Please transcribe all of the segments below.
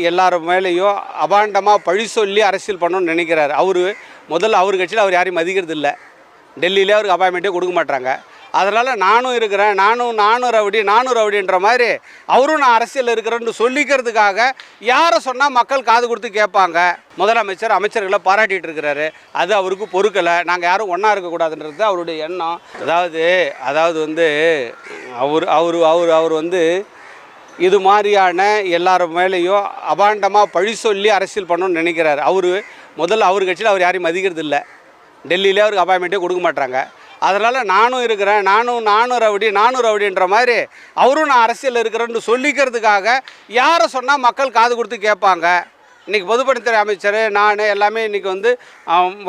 எல்லார் மேலேயும் அபாண்டமாக பழி சொல்லி அரசியல் பண்ணணும்னு நினைக்கிறாரு. அவர் முதல்ல அவர் கட்சியில் அவர் யாரையும் மதிக்கிறது இல்லை டெல்லியிலே அவருக்கு அப்பாயின்மெண்ட்டே கொடுக்க மாட்டாங்க அதனால் நானும் இருக்கிறேன். நானும் நானும் ரவுடி நானும் ரவுடின்ற மாதிரி அவரும் நான் அரசியலில் இருக்கிறேன்னு சொல்லிக்கிறதுக்காக யாரை சொன்னால் மக்கள் காது கொடுத்து கேட்பாங்க. முதலமைச்சர் அமைச்சர்களை பாராட்டிகிட்டு இருக்கிறாரு. அது அவருக்கு பொறுக்கலை. நாங்கள் யாரும் ஒன்றா இருக்கக்கூடாதுன்றது அவருடைய எண்ணம். அதாவது அதாவது வந்து அவர் அவர் அவர் அவர் வந்து இது மாதிரியான எல்லார் மேலேயும் அபாண்டமாக பழி சொல்லி அரசியல் பண்ணணும்னு நினைக்கிறாரு. அவர் முதல்ல அவர் கட்சியில் அவர் யாரையும் மதிக்கிறது இல்லை டெல்லியிலே அவருக்கு அப்பாயின்மெண்ட்டே கொடுக்க மாட்டாங்க அதனால் நானும் இருக்கிறேன். நானும் நானும் ரவுடி நானும் ரவுடின்ற மாதிரி அவரும் நான் அரசியலில் இருக்கிறேன்னு சொல்லிக்கிறதுக்காக யாரை சொன்னால் மக்கள் காது கொடுத்து கேட்பாங்க? இன்றைக்கி பொதுப்பணித்துறை அமைச்சர் நான் எல்லாமே இன்றைக்கி வந்து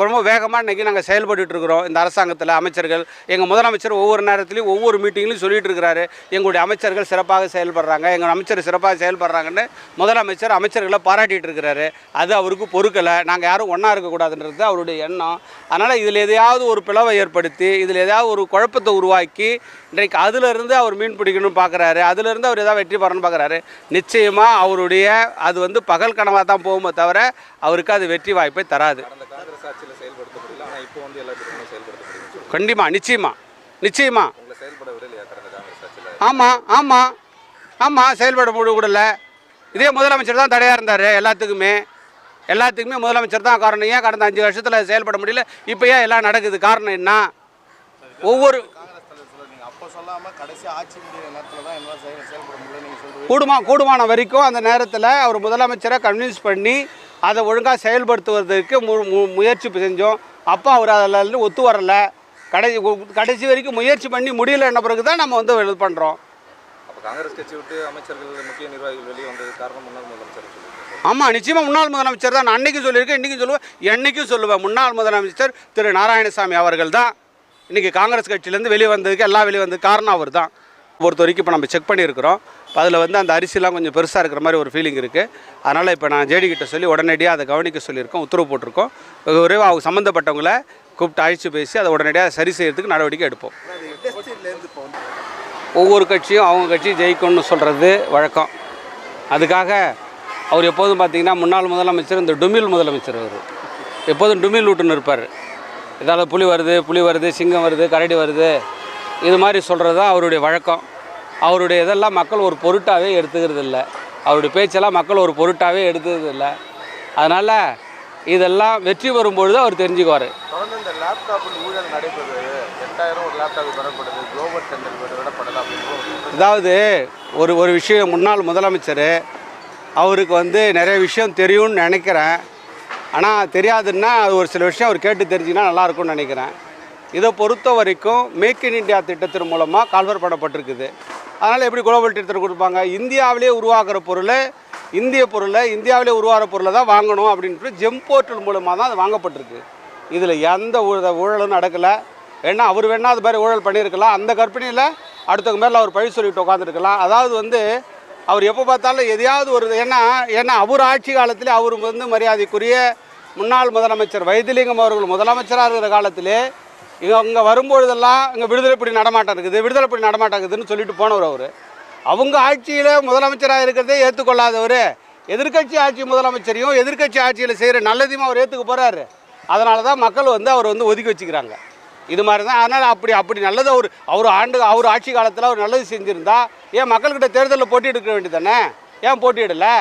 ரொம்ப வேகமாக இன்றைக்கி நாங்கள் செயல்பட்டுட்டு இருக்கிறோம் இந்த அரசாங்கத்தில் அமைச்சர்கள் எங்கள் முதலமைச்சர் ஒவ்வொரு நேரத்துலையும் ஒவ்வொரு மீட்டிங்லையும் சொல்லிட்டு இருக்கிறாரு எங்களுடைய அமைச்சர்கள் சிறப்பாக செயல்படுறாங்க. எங்கள் அமைச்சர் சிறப்பாக செயல்படுறாங்கன்னு முதலமைச்சர் அமைச்சர்களை பாராட்டிகிட்டு இருக்கிறாரு அது அவருக்கு பொறுக்கலை. நாங்கள் யாரும் ஒன்றா இருக்கக்கூடாதுன்றது அவருடைய எண்ணம். அதனால் இதில் எதையாவது ஒரு பிளவை ஏற்படுத்தி இதில் எதாவது ஒரு குழப்பத்தை உருவாக்கி இன்றைக்கு அதிலிருந்து அவர் மீன் பிடிக்கணும்னு பார்க்குறாரு அதிலிருந்து அவர் எதாவது வெற்றி பெறணும்னு பார்க்குறாரு நிச்சயமாக அவருடைய அது வந்து பகல் கனவாக தான் போகுமே தவிர அவருக்கு அது வெற்றி வாய்ப்பை தராது. கண்டிப்பாக நிச்சயமாக நிச்சயமாக காங்கிரஸ் ஆட்சியில்? ஆமாம் ஆமாம் ஆமாம் செயல்பட முடியல இதே முதலமைச்சர் தான் தடையாக இருந்தார் எல்லாத்துக்குமே. எல்லாத்துக்குமே முதலமைச்சர் தான் காரணம். ஏன் கடந்த அஞ்சு வருஷத்தில் செயல்பட முடியல? இப்போ ஏன் எல்லாம் நடக்குது? காரணம் என்ன? ஒவ்வொரு கூடுமா கூடுமான வரைக்கும் அந்த நேரத்தில் அவர் முதலமைச்சரை கன்வின்ஸ் பண்ணி அதை ஒழுங்காக செயல்படுத்துவதற்கு மு மு- முயற்சி செஞ்சோம். அப்போ அவர் அதில் இருந்து ஒத்து வரலை. கடைசி கடைசி வரைக்கும் முயற்சி பண்ணி முடியலன்ன பிறகு தான் நம்ம வந்து இது பண்ணுறோம் அப்போ காங்கிரஸ் கட்சி விட்டு அமைச்சர்கள் முக்கிய நிர்வாகிகள் வெளியே வந்தது காரணம் முன்னாள் முதலமைச்சர் ஆமாம் நிச்சயமாக முன்னாள் முதலமைச்சர் தான். நான் அன்னைக்கும் சொல்லியிருக்கேன் இன்றைக்கும் சொல்லுவேன் என்னைக்கும் சொல்லுவேன். முன்னாள் முதலமைச்சர் திரு. நாராயணசாமி அவர்கள் தான். இன்றைக்கி காங்கிரஸ் கட்சியிலேருந்து வெளியே வந்ததுக்கு எல்லாம் வெளியே வந்தது காரணம் அவர் தான் பொறுத்த வரைக்கும் இப்போ நம்ம செக் பண்ணியிருக்கிறோம். அதில் வந்து அந்த அரிசிலாம் கொஞ்சம் பெருசாக இருக்கிற மாதிரி ஒரு ஃபீலிங் இருக்குது அதனால் இப்போ நான் ஜேடி கிட்ட சொல்லி உடனடியாக அதை கவனிக்க சொல்லியிருக்கோம் உத்தரவு போட்டிருக்கோம். விரைவாக அவங்க சம்மந்தப்பட்டவங்களை கூப்பிட்டு அழைச்சி பேசி அதை உடனடியாக சரி செய்கிறதுக்கு நடவடிக்கை எடுப்போம். ஒவ்வொரு கட்சியும் அவங்க கட்சி ஜெயிக்கணும்னு சொல்கிறது வழக்கம். அதுக்காக அவர் எப்போதும் பார்த்தீங்கன்னா முன்னாள் முதலமைச்சர் இந்த டுமில் முதலமைச்சர் அவர். எப்போதும் டுமில் விட்டுன்னு இருப்பார். இதால் புலி வருது புலி வருது சிங்கம் வருது கரடி வருது. இது மாதிரி சொல்கிறது தான் அவருடைய வழக்கம். அவருடைய இதெல்லாம் மக்கள் ஒரு பொருட்டாகவே எடுத்துக்கிறது இல்லை. அவருடைய பேச்செல்லாம் மக்கள் ஒரு பொருட்டாகவே எடுத்துக்கிறது இல்லை. அதனால் இதெல்லாம் வெற்றி வரும்பொழுது அவர் தெரிஞ்சுக்குவார். தொடர்ந்து இந்த லேப்டாப் ஊழல் நடைபெறுது. எட்டாயிரம் ஒரு லேப்டாப் பெறப்படுது. குளோபல் டெண்டர் விடப்படலை அப்படின்னு அதாவது ஒரு ஒரு விஷயம் முன்னாள் முதலமைச்சர். அவருக்கு வந்து நிறைய விஷயம் தெரியும்னு நினைக்கிறேன். ஆனால் தெரியாதுன்னா அது ஒரு சில விஷயம் அவர் கேட்டு தெரிஞ்சுன்னா நல்லா இருக்கும்னு நினைக்கிறேன். இதை பொறுத்த வரைக்கும் மேக் இன் இந்தியா திட்டத்தின் மூலமாக கால்வர் பண்ணப்பட்டிருக்குது அதனால் எப்படி குளோபல் திட்டத்தில் கொடுப்பாங்க? இந்தியாவிலே உருவாக்குற பொருளை இந்திய பொருளை இந்தியாவிலே உருவாகிற பொருளை தான் வாங்கணும் அப்படின்ட்டு ஜெம் போர்ட்டல் மூலமாக தான் அது வாங்கப்பட்டிருக்கு. இதில் எந்த ஊழ- ஊழலும் நடக்கலை. வேணா அவர் வேணால் அது மாதிரி ஊழல் பண்ணியிருக்கலாம். அந்த கற்பனையில் அடுத்தவங்க மேலே அவர் பழி சொல்லிட்டு உட்காந்துருக்கலாம் அதாவது வந்து அவர் எப்போ பார்த்தாலும் எதையாவது ஒரு ஏன்னா ஏன்னா அவர் ஆட்சி காலத்தில் அவர் வந்து மரியாதைக்குரிய முன்னாள் முதலமைச்சர் வைத்திலிங்கம் அவர்கள் முதலமைச்சராக இருக்கிற காலத்திலே இங்கே இங்கே வரும்பொழுதெல்லாம் இங்கே விடுதலைப்படி நடமாட்டம் இருக்குது விடுதலைப்படி நடமாட்டம் இருக்குதுன்னு சொல்லிட்டு போனவர் அவர். அவங்க ஆட்சியில் முதலமைச்சராக இருக்கிறதே ஏற்றுக்கொள்ளாதவர் எதிர்க்கட்சி ஆட்சி முதலமைச்சரையும் எதிர்க்கட்சி ஆட்சியில் செய்கிற நல்லதையும் அவர் ஏற்றுக்க போகிறாரு அதனால தான் மக்கள் வந்து அவர் வந்து ஒதுக்கி வச்சுக்கிறாங்க. இது மாதிரி தான் அதனால் அப்படி அப்படி நல்லது அவர் அவர் ஆண்டு அவர் ஆட்சி காலத்தில் அவர் நல்லது செஞ்சுருந்தா ஏன் மக்கள்கிட்ட தேர்தலில் போட்டியிட வேண்டியதானே ஏன் போட்டியிடலை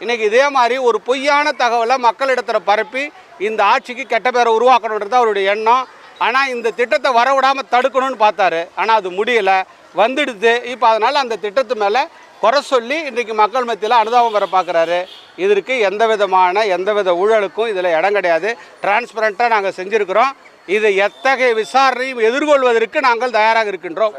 இன்றைக்கி இதே மாதிரி ஒரு பொய்யான தகவலை மக்களிடத்தில் பரப்பி இந்த ஆட்சிக்கு கெட்ட பேரை உருவாக்கணுன்றது அவருடைய எண்ணம். ஆனால் இந்த திட்டத்தை வரவிடாமல் தடுக்கணும்னு பார்த்தாரு. ஆனால் அது முடியலை. வந்துடுது. இப்போ அதனால் அந்த திட்டத்து மேலே குறை சொல்லி இன்றைக்கி மக்கள் மத்தியில் அனுதாபம் பெற பார்க்குறாரு. இதற்கு எந்த விதமான எந்த வித ஊழலுக்கும் இதில் இடம் கிடையாது. டிரான்ஸ்பரண்ட்டாக நாங்கள் செஞ்சுருக்கிறோம். இதை எத்தகைய விசாரணையும் எதிர்கொள்வதற்கு நாங்கள் தயாராக இருக்கின்றோம்.